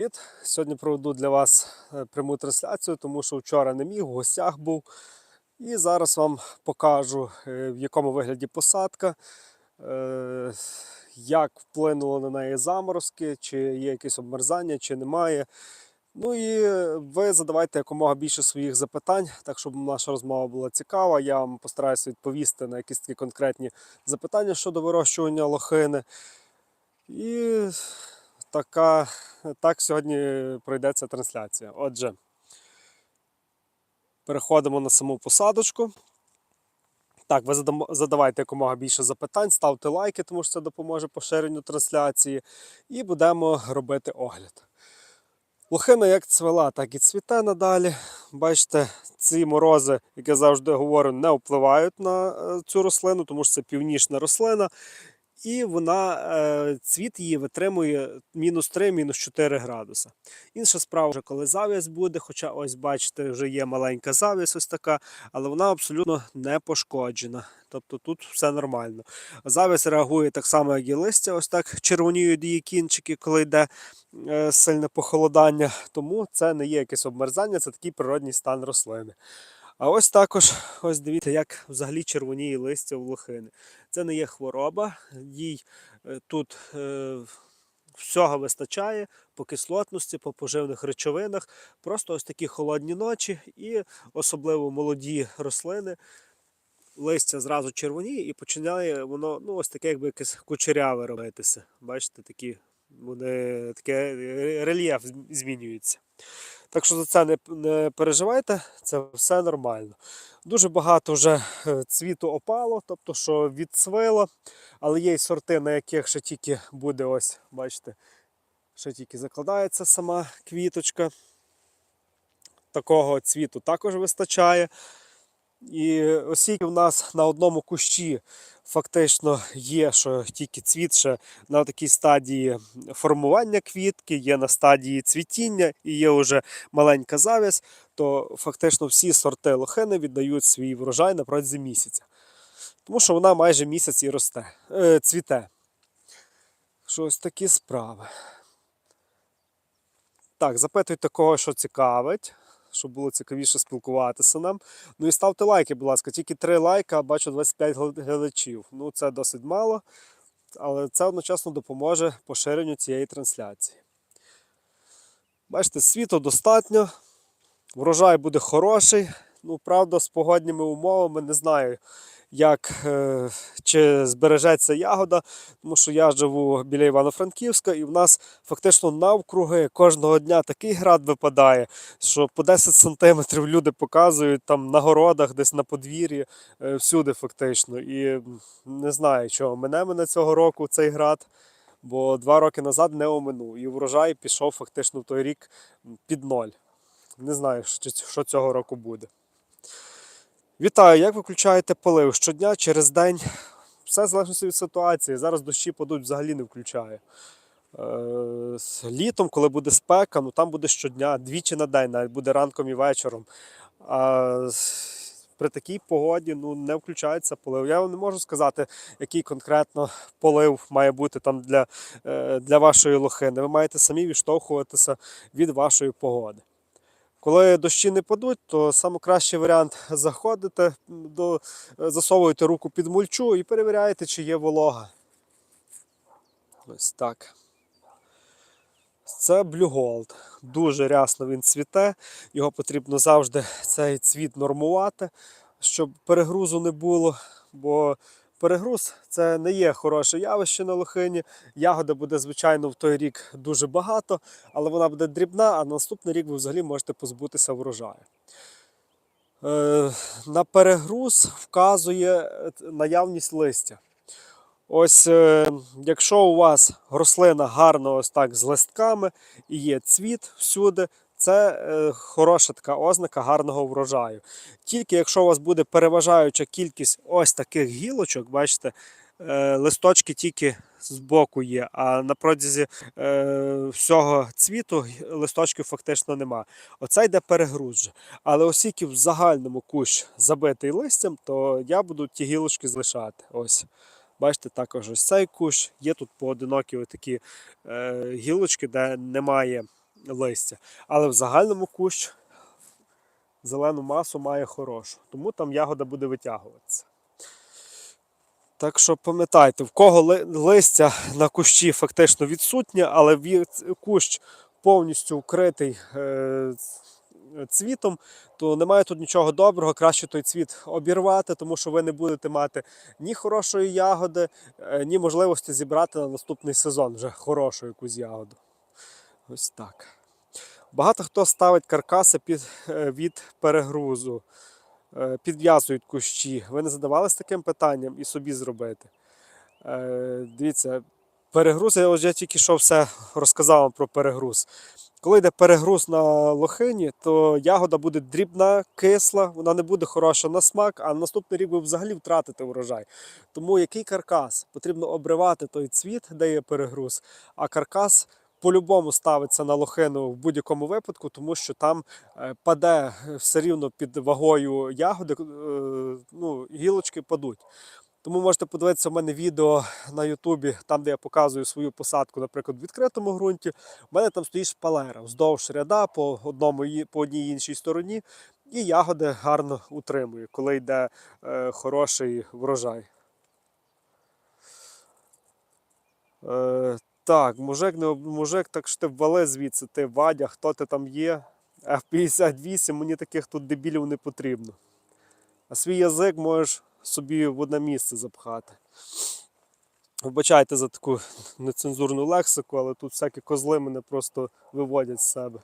Привіт! Сьогодні проведу для вас е, пряму трансляцію, тому що вчора не міг, в гостях був. І зараз вам покажу, е, в якому вигляді посадка, е, як вплинуло на неї заморозки, чи є якесь обмерзання, чи немає. Ну і ви задавайте якомога більше своїх запитань, так щоб наша розмова була цікава. Я вам постараюся відповісти на якісь такі конкретні запитання щодо вирощування лохини. І така, так сьогодні пройдеться трансляція. Отже, переходимо на саму посадочку. Так, ви задавайте якомога більше запитань, ставте лайки, тому що це допоможе поширенню трансляції. І будемо робити огляд. Лохина як цвела, так і цвіте надалі. Бачите, ці морози, як я завжди говорю, не впливають на е, цю рослину, тому що це північна рослина. І вона е, цвіт її витримує мінус 3, мінус 4 градуса. Інша справа, вже коли зав'язь буде, хоча ось бачите, вже є маленька зав'язь, ось така, але вона абсолютно не пошкоджена. Тобто тут все нормально. Зав'язь реагує так само, як і листя, ось так червоніють її кінчики, коли йде е, сильне похолодання. Тому це не є якесь обмерзання, це такий природній стан рослини. А ось також, ось дивіться, як взагалі червоніє листя в лохини. Це не є хвороба, їй е, тут е, всього вистачає по кислотності, по поживних речовинах. Просто ось такі холодні ночі і особливо молоді рослини. Листя зразу червоніє і починає воно ну, ось таке, якби якесь кучеряве робитися. Бачите, такі вони таке рельєф змінюється. Так що за це не, не переживайте, це все нормально. Дуже багато вже е, цвіту опало, тобто що відцвило, але є й сорти, на яких ще тільки буде ось, бачите, ще тільки закладається сама квіточка. Такого цвіту також вистачає. І оскільки в нас на одному кущі фактично є, що тільки цвіт ще на такій стадії формування квітки, є на стадії цвітіння і є вже маленька зав'язь, то фактично всі сорти лохини віддають свій врожай на протязі місяця. Тому що вона майже місяць і росте, е, цвіте. Що ось такі справи. Так, запитуйте кого, що цікавить, щоб було цікавіше спілкуватися нам. Ну і ставте лайки, будь ласка. Тільки 3 лайка, бачу 25 глядачів. Ну це досить мало, але це одночасно допоможе поширенню цієї трансляції. Бачите, світу достатньо, врожай буде хороший. Ну, правда, з погодніми умовами не знаю, як е, чи збережеться ягода, тому що я живу біля Івано-Франківська, і в нас фактично навкруги кожного дня такий град випадає, що по 10 сантиметрів люди показують там на городах, десь на подвір'ї, е, всюди фактично. І не знаю, чого мене мене цього року цей град. Бо два роки назад не оминув, і врожай пішов фактично в той рік під ноль. Не знаю, що, що цього року буде. Вітаю, як ви включаєте полив? Щодня через день. Все залежно від ситуації. Зараз дощі падуть, взагалі не включаю. Е, літом, коли буде спека, ну там буде щодня, двічі на день, навіть буде ранком і вечором. А при такій погоді ну, не включається полив. Я вам не можу сказати, який конкретно полив має бути там для, е, для вашої лохини. Ви маєте самі відштовхуватися від вашої погоди. Коли дощі не падуть, то найкращий варіант заходите, до, засовуєте руку під мульчу і перевіряєте, чи є волога. Ось так. Це Gold. Дуже рясно він цвіте. Його потрібно завжди цей цвіт нормувати, щоб перегрузу не було. Бо перегруз це не є хороше явище на лохині. Ягода буде, звичайно, в той рік дуже багато, але вона буде дрібна, а на наступний рік ви взагалі можете позбутися врожаю. Е, на перегруз вказує е, наявність листя. Ось, е, якщо у вас рослина гарна ось так з листками і є цвіт всюди, це е, хороша така ознака гарного врожаю. Тільки якщо у вас буде переважаюча кількість ось таких гілочок, бачите, е, листочки тільки з боку є, а на протязі е, всього цвіту листочків фактично нема. Оце йде перегруз. Але оскільки в загальному кущ забитий листям, то я буду ті гілочки залишати. Ось. Бачите, також ось цей кущ. Є тут поодинокі такі гілочки, де немає листя. Але в загальному кущ зелену масу має хорошу, тому там ягода буде витягуватися. Так що пам'ятайте, в кого листя на кущі фактично відсутнє, але кущ повністю вкритий е, цвітом, то немає тут нічого доброго, краще той цвіт обірвати, тому що ви не будете мати ні хорошої ягоди, е, ні можливості зібрати на наступний сезон вже хорошу якусь ягоду. Ось так. Багато хто ставить каркаси під, е, від перегрузу, е, підв'язують кущі. Ви не задавались таким питанням і собі зробити. Е, Дивіться, перегруз, я вже тільки що все розказав вам про перегруз. Коли йде перегруз на лохині, то ягода буде дрібна, кисла, вона не буде хороша на смак, а наступний рік ви взагалі втратите урожай. Тому який каркас? Потрібно обривати той цвіт, де є перегруз, а каркас по-любому ставиться на лохину в будь-якому випадку, тому що там е, паде все рівно під вагою ягоди, е, ну, гілочки падуть. Тому можете подивитися в мене відео на Ютубі, там, де я показую свою посадку, наприклад, в відкритому ґрунті. У мене там стоїть шпалера вздовж ряда по, одному, по одній іншій стороні, і ягоди гарно утримує, коли йде е, хороший врожай. Е, так, мужик, не мужик, так що ти вали звідси, ти Вадя, хто ти там є? F58, мені таких тут дебілів не потрібно. А свій язик можеш собі в одне місце запхати. Вибачайте за таку нецензурну лексику, але тут всякі козли мене просто виводять з себе.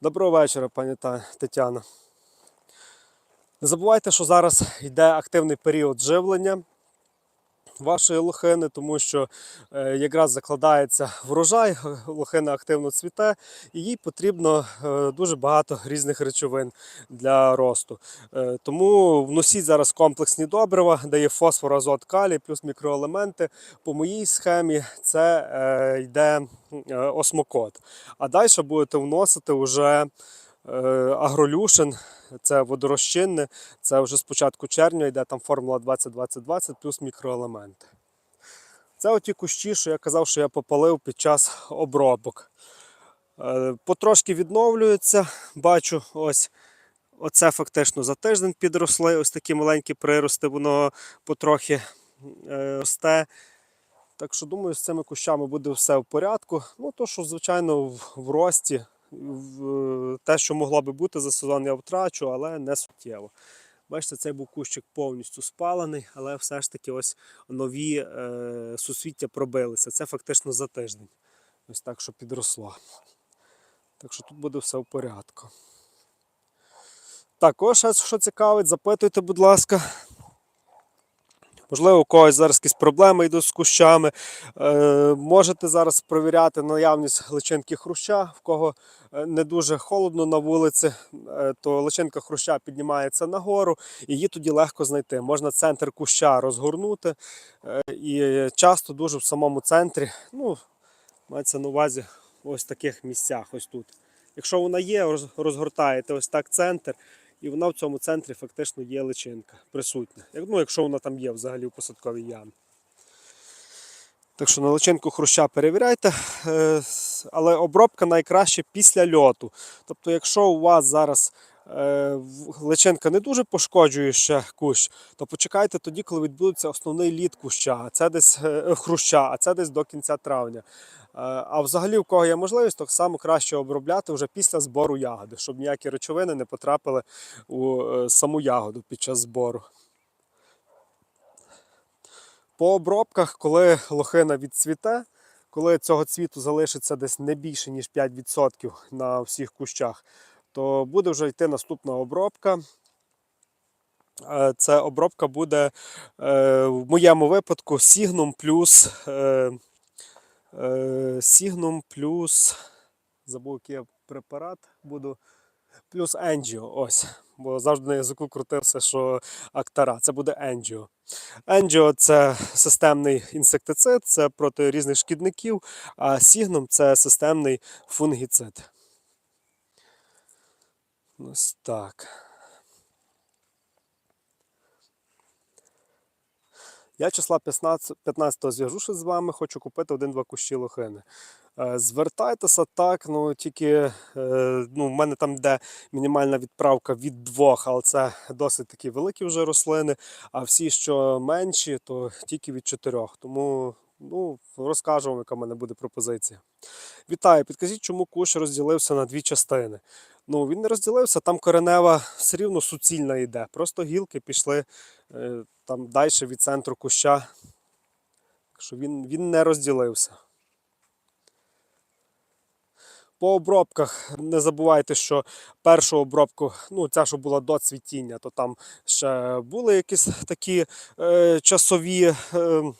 Доброго вечора, пані Тетяна. Не забувайте, що зараз йде активний період живлення вашої лохини, тому що е, якраз закладається врожай, лохина активно цвіте, і їй потрібно е, дуже багато різних речовин для росту. Е, Тому вносіть зараз комплексні добрива, де є фосфор, азот, калій, плюс мікроелементи. По моїй схемі це йде осмокот. А далі будете вносити вже агролюшин, це водорозчинне, це вже з початку червня йде там формула 20-20-20 плюс мікроелементи. Це оті кущі, що я казав, що я попалив під час обробок. Е, Потрошки відновлюються. Бачу, ось оце фактично за тиждень підросли. Ось такі маленькі прирости, воно потрохи е, росте. Так що думаю, з цими кущами буде все в порядку. Ну, то, що, звичайно, в, рості, е, те, що могло би бути за сезон, я втрачу, але не суттєво. Бачите, цей був кущик повністю спалений, але все ж таки ось нові е, сусвіття пробилися. Це фактично за тиждень. Ось так, що підросло. Так що тут буде все в порядку. Так, ось що цікавить, запитуйте, будь ласка. Можливо, у когось зараз якісь проблеми йдуть з кущами. Е, можете зараз перевіряти наявність личинки хруща, в кого е, не дуже холодно на вулиці, е, то личинка хруща піднімається нагору, і її тоді легко знайти. Можна центр куща розгорнути, і часто дуже в самому центрі, ну, мається на увазі ось в таких місцях, ось тут. Якщо вона є, розгортаєте ось так центр, і вона в цьому центрі фактично є личинка присутня. Ну, якщо вона там є взагалі в посадковій ямі. Так що на личинку хруща перевіряйте, е, але обробка найкраще після льоту. Тобто, якщо у вас зараз личинка не дуже пошкоджує ще кущ, то почекайте тоді, коли відбудеться основний лід куща, а це десь е, хруща, а це десь до кінця травня. Е, А взагалі, у кого є можливість, так само краще обробляти вже після збору ягоди, щоб ніякі речовини не потрапили у е, саму ягоду під час збору. По обробках, коли лохина відцвіте, коли цього цвіту залишиться десь не більше, ніж 5% на всіх кущах, то буде вже йти наступна обробка. Е, Це обробка буде е, в моєму випадку Signum плюс е, Signum плюс забув, який я препарат буду. Плюс Angio, ось. Бо завжди на язику крутився, що Актара. Це буде Angio. Angio – це системний інсектицид, це проти різних шкідників, а Signum – це системний фунгіцид. Ось так. Я числа 15 15 зв'яжуся з вами, хочу купити один-два кущі лохини. Е, Звертайтеся так, ну тільки е, ну, в мене там йде мінімальна відправка від двох, але це досить такі великі вже рослини. А всі, що менші, то тільки від чотирьох. Тому ну, розкажу вам, яка в мене буде пропозиція. Вітаю, підкажіть, чому куш розділився на дві частини. Ну, він не розділився, там коренева все рівно суцільна йде. Просто гілки пішли е, там далі від центру куща. Так що він, він не розділився. По обробках не забувайте, що першу обробку, ну ця, що була до цвітіння, то там ще були якісь такі е, часові. Е,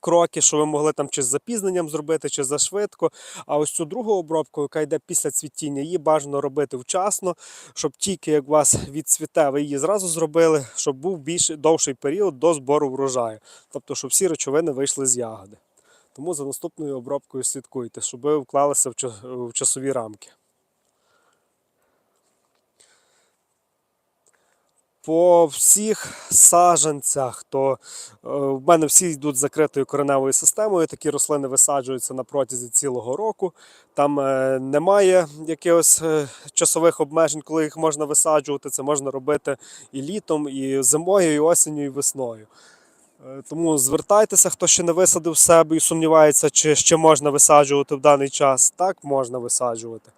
Кроки, що ви могли там чи з запізненням зробити, чи зашвидко. А ось цю другу обробку, яка йде після цвітіння, її бажано робити вчасно, щоб тільки як у вас відцвіте, ви її зразу зробили, щоб був більш довший період до збору врожаю. Тобто, щоб всі речовини вийшли з ягоди. Тому за наступною обробкою слідкуйте, щоб ви вклалися в часові рамки. По всіх саджанцях, то е, в мене всі йдуть з закритою кореневою системою. Такі рослини висаджуються на протязі цілого року. Там е, немає якихось е, часових обмежень, коли їх можна висаджувати. Це можна робити і літом, і зимою, і осінню, і весною. Тому звертайтеся, хто ще не висадив себе і сумнівається, чи ще можна висаджувати в даний час. Так, можна висаджувати.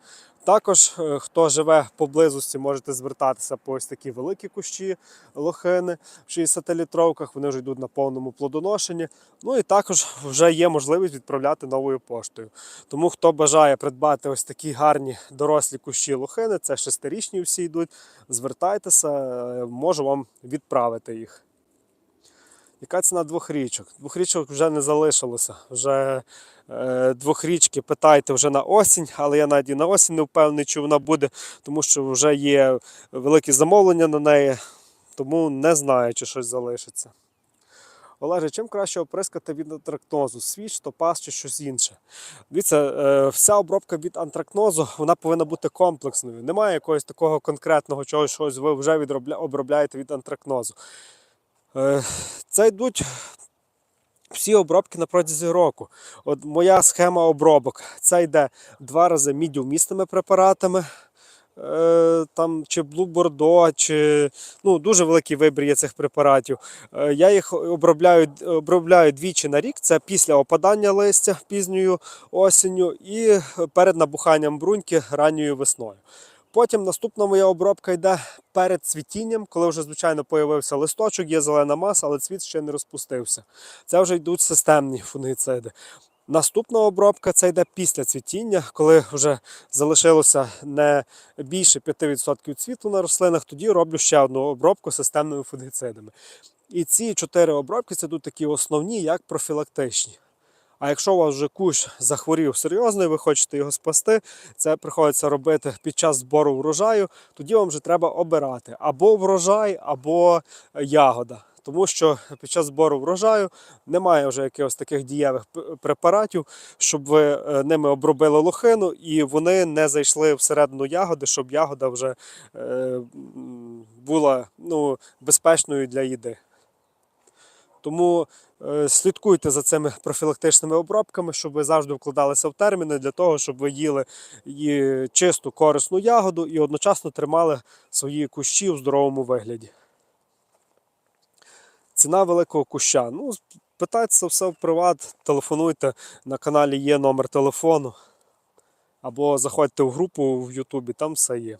Також, е, хто живе поблизості, можете звертатися по ось такі великі кущі лохини в 60-літровках, вони вже йдуть на повному плодоношенні. Ну і також вже є можливість відправляти новою поштою. Тому хто бажає придбати ось такі гарні дорослі кущі лохини, це шестирічні всі йдуть, звертайтеся, е, можу вам відправити їх. Яка ціна двох річок? Двох річок вже не залишилося. Вже е, двохрічки питайте вже на осінь, але я навіть і на осінь не впевнений, чи вона буде, тому що вже є великі замовлення на неї, тому не знаю, чи щось залишиться. Олеже, чим краще оприскати від антракнозу? Свіч, топаз чи щось інше? Дивіться, е, вся обробка від антракнозу вона повинна бути комплексною. Немає якогось такого конкретного чогось, щось ви вже обробляєте від антракнозу. Е, Це йдуть всі обробки на протязі року. От моя схема обробок. Це йде два рази мідіумісними препаратами. е, Там чи Blue Bordeaux, чи ну, дуже великий вибір є цих препаратів. Е, Я їх обробляю, обробляю двічі на рік. Це після опадання листя пізньою осінню і перед набуханням бруньки ранньою весною. Потім наступна моя обробка йде перед цвітінням, коли вже, звичайно, появився листочок, є зелена маса, але цвіт ще не розпустився. Це вже йдуть системні фунгіциди. Наступна обробка це йде після цвітіння, коли вже залишилося не більше 5% цвіту на рослинах, тоді роблю ще одну обробку системними фунгіцидами. І ці чотири обробки це тут такі основні, як профілактичні. А якщо у вас вже кущ захворів серйозно і ви хочете його спасти, це приходиться робити під час збору врожаю. Тоді вам вже треба обирати або врожай, або ягода. Тому що під час збору врожаю немає вже якихось таких дієвих препаратів, щоб ви е, ними обробили лохину і вони не зайшли всередину ягоди, щоб ягода вже е, була ну, безпечною для їди. Тому е, слідкуйте за цими профілактичними обробками, щоб ви завжди вкладалися в терміни для того, щоб ви їли її чисту корисну ягоду і одночасно тримали свої кущі у здоровому вигляді. Ціна великого куща. Ну, питайтеся все в приват, телефонуйте. На каналі є номер телефону. Або заходьте в групу в Ютубі, там все є.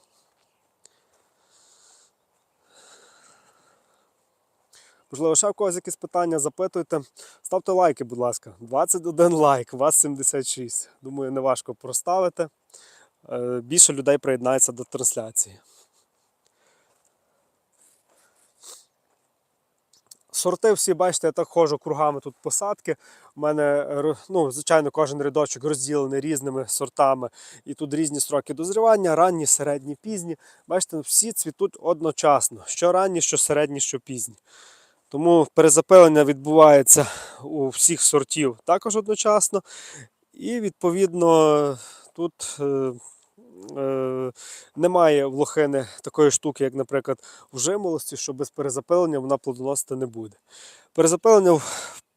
Можливо, ще в когось якісь питання запитуйте. Ставте лайки, будь ласка. 21 лайк, вас 76. Думаю, не важко проставити. Е, Більше людей приєднається до трансляції. Сорти всі, бачите, я так ходжу кругами тут посадки. У мене, е, ну, звичайно, кожен рядочок розділений різними сортами. І тут різні строки дозрівання, ранні, середні, пізні. Бачите, всі цвітуть одночасно. Що ранні, що середні, що пізні. Тому перезапилення відбувається у всіх сортів також одночасно. І відповідно тут е, е, немає в лохини такої штуки, як, наприклад, в жимолості, що без перезапилення вона плодоносити не буде. Перезапилення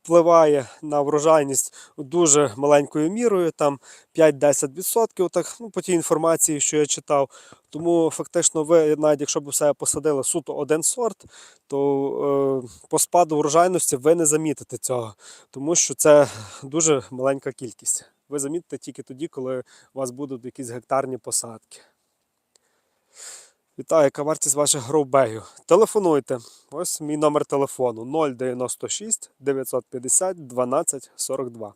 впливає на врожайність дуже маленькою мірою, там 5-10%, так, ну, по тій інформації, що я читав. Тому фактично ви, навіть якщо б все посадили суто один сорт, то е, по спаду врожайності ви не замітите цього, тому що це дуже маленька кількість. Ви замітите тільки тоді, коли у вас будуть якісь гектарні посадки. Вітаю, яка вартість ваших гроубегів? Телефонуйте. Ось мій номер телефону 096 950 12 42.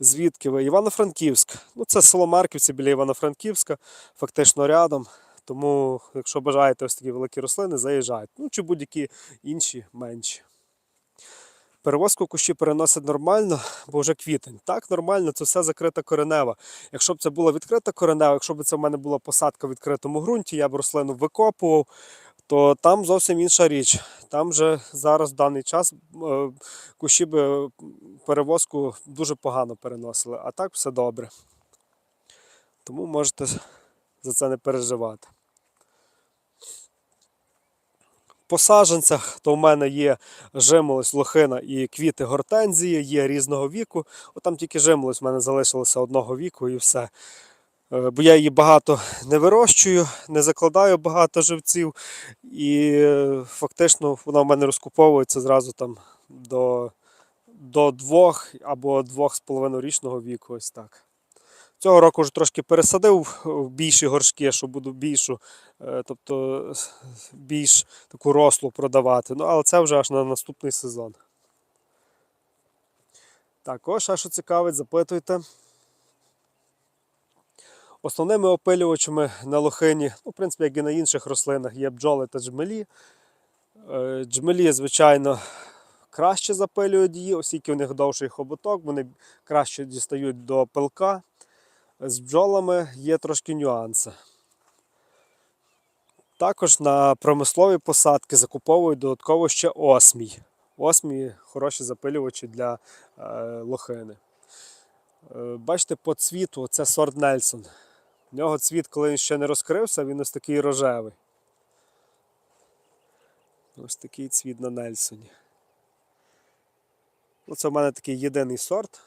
Звідки ви? Івано-Франківськ. Ну, це село Марківці біля Івано-Франківська, фактично рядом. Тому, якщо бажаєте ось такі великі рослини, заїжджайте. Ну, чи будь-які інші менші. Перевозку кущі переносить нормально, бо вже квітень. Так, нормально, це все закрита коренева. Якщо б це була відкрита коренева, якщо б це в мене була посадка в відкритому ґрунті, я б рослину викопував, то там зовсім інша річ. Там же зараз в даний час е, кущі би перевозку дуже погано переносили, а так все добре. Тому можете за це не переживати. По саджанцях то в мене є жимолость, лохина і квіти гортензії, є різного віку. От там тільки жимолость в мене залишилося одного віку і все. Е, Бо я її багато не вирощую, не закладаю багато живців, і е, фактично вона в мене розкуповується зразу там до, до двох або двох з половиною річного віку. Ось так. Цього року вже трошки пересадив в більші горшки, щоб буду більшу, е, тобто більш таку рослу продавати. Ну, але це вже аж на наступний сезон. Так, ось ще що цікавить, запитуйте. Основними опилювачами на лохині, ну, в принципі, як і на інших рослинах, є бджоли та джмелі. Е, Джмелі, звичайно, краще запилюють її, оскільки у них довший хоботок, вони краще дістають до пилка. З бджолами є трошки нюанси. Також на промислові посадки закуповують додатково ще осмій. Осмій хороші запилювачі для е, лохини. Е, бачите, по цвіту це сорт Нельсон. В нього цвіт, коли він ще не розкрився, він ось такий рожевий. Ось такий цвіт на Нельсоні. Ну, це в мене такий єдиний сорт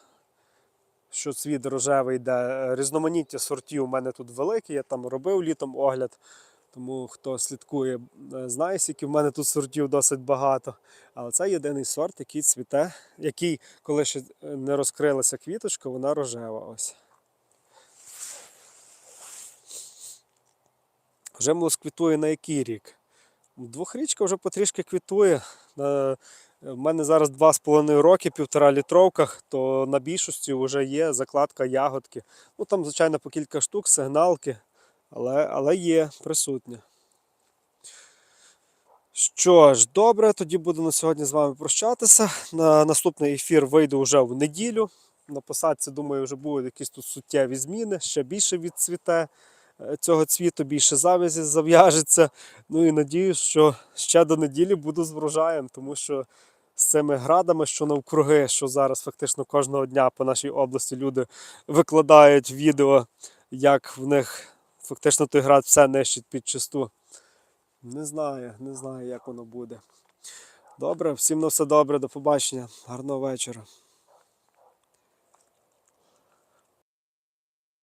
що цвіт рожевий йде. Різноманіття сортів у мене тут велике, я там робив літом огляд. Тому хто слідкує, е, знає, скільки в мене тут сортів досить багато. Але це єдиний сорт, який цвіте, який, коли ще е, не розкрилася квіточка, вона рожева. ось. Жимолость квітує на який рік? Двохрічка вже потрішки квітує. Е, В мене зараз 2,5 роки, півтора літровках, то на більшості вже є закладка ягодки. Ну там, звичайно, по кілька штук, сигналки, але, але є присутня. Що ж, добре, тоді буду на сьогодні з вами прощатися. На наступний ефір вийду вже в неділю. На посадці, думаю, вже будуть якісь тут суттєві зміни, ще більше відцвіте цього цвіту, більше завязі зав'яжеться. Ну і надіюсь, що ще до неділі буду з врожаєм, тому що з цими градами, що навкруги, що зараз фактично кожного дня по нашій області люди викладають відео, як в них фактично той град все нищить під чисту. Не знаю, не знаю, як воно буде. Добре, всім на все добре, до побачення. Гарного вечора.